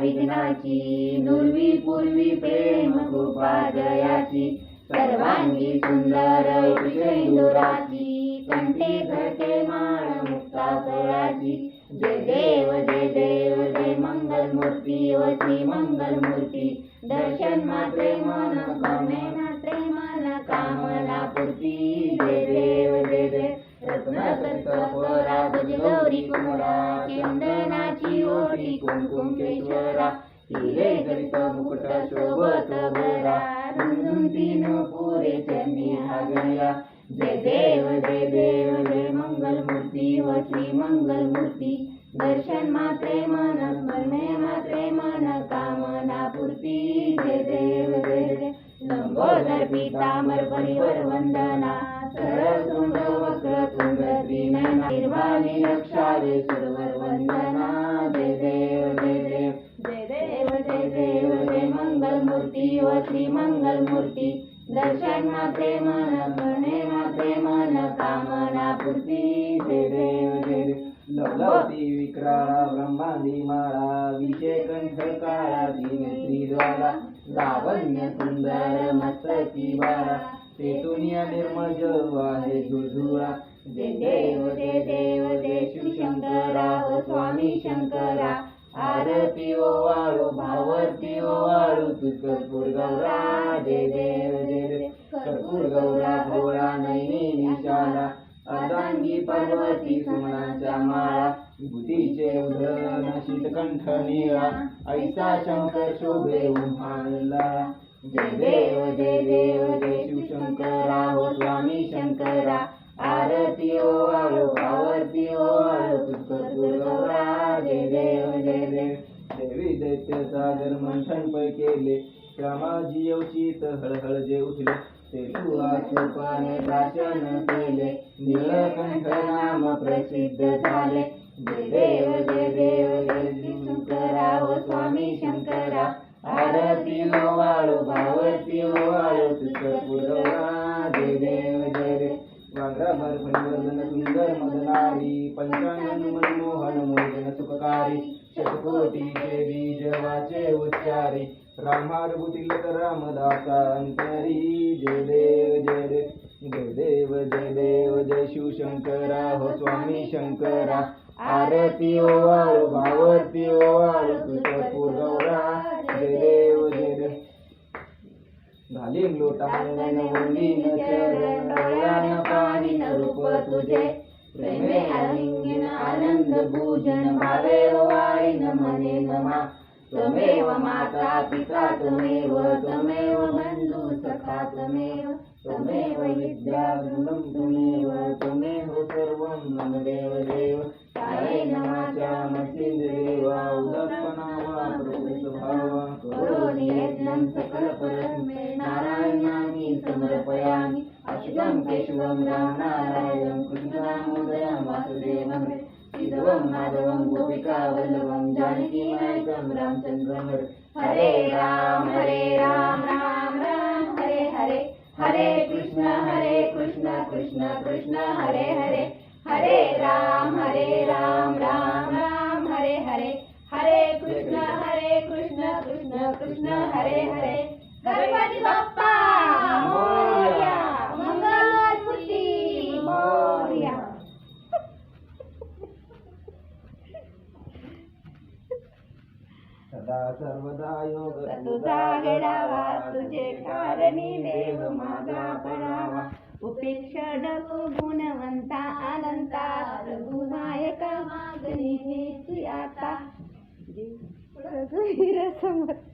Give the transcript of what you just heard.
विघ्नाची नुर्वी पूर्वी प्रेम कृपा जयाची सर्वांगी सुंदर विजयंदुराची कंठे घरते माळ मुक्ता फळाची जय देव जय देव जय मंगल मूर्ती व मंगल मूर्ती दर्शन मात्रे मन कमे मात्रे मन कामना पूर्ती जय देव जय मुकुट शोभत भरा रुंदून तीन पुरे हा हागया जय देव जय देव जय मंगल मूर्ती व श्री मंगल मूर्ती दर्शन मात्रे मन स्मरणे मात्रे मन कामना पूर्ती. जय देव जय देव. लंबोदर पीतांबर परिवर वंदना. सरळ तुंड वक्र तुंड त्रिनयना निर्वाणी रक्षावे सर्व मूर्ती दर्शन मात्रे मन स्मरणे मात्रे मन कामना पूर्ती जय विक्राळा ब्रह्मांडी माळा विषय कंठ काळा नेत्री ज्वाला लावण्य सुंदर मस्तकी बाळा. पेटुनिया निर्मळ जल झुळझुळा जय देव जय देव आरती ओ वाळू भावरती ओ वाळू तू कर्पूर गौरा दे देव जय देव कर्पूर गौरा भोळा नैनी निशाला अर्धांगी पार्वती सुमनाच्या माळा बुद्धीचे उधरण शीतकंठ निळा ऐसा शंकर शोभे उभारला. जय देव जय देव जय शिवशंकरा हो स्वामी शंकरा. आरती ओ वाळू भावरती ओ देवी दैत्य सागर मंथन पै केले। श्यामाजी यवचित हळहळ जे उठले ते तुला भाषण केले। निळकंठ नाम प्रसिद्ध झाले। जय देव जय देव जय शिवशंकरा ओ स्वामी शंकरा। आरती ओ वाळू भावरती ओ वाळू तू जय देव जय देव। वाग्राभर फणवर्धन सुंदर मदनारी पंचानन मनमोहन मोदन सुखकारी। शतकोटीचे बीज वाचे उच्चारी. रामारभूतील रामदासा अंतरी. जय देव जय देव जय देव जय देव जय शिवशंकरा हो स्वामी शंकरा. आरती हो ओवाळ भावती ओवाळ हो कृतपूर गौरा जय देव जय देव घालीन लोटांगण वंदीन चरण पाणी रूप तुझे. प्रेमे आलिंगन आनंद पूजन भावे वाळीन मने नमा। त्वमेव माता पिता त्वमेव त्वमेव बन्धु सखा त्वमेव त्वमेव विद्या वृंदं त्वमेव त्वमेव सर्वं मम देव देव कायेन वाचा मनसेन्द्रियेवा उदत्पनावा प्रकृतभावा करोमि। यज्ञं सकलपरस्मै नारायणानि समर्पयामि। अच्युतं केशवं राम नारायणं कृष्णदामोदरं वासुदेवं श्रीधवं माधवं गोपिकावल्लभं जानकीनायकं रामचन्द्रं हरे राम हरे राम राम राम हरे हरे। हरे कृष्ण हरे कृष्ण कृष्ण कृष्ण हरे हरे। हरे राम हरे राम राम राम हरे हरे। हरे कृष्ण हरे कृष्ण कृष्ण कृष्ण हरे हरे। सदा सर्वदा योग तुझा घडावा तुझे कारणी देव माझा पडावा. उपेक्षा डको गुणवंता अनंता रघुनायका मागणी हेची आता. समर्थ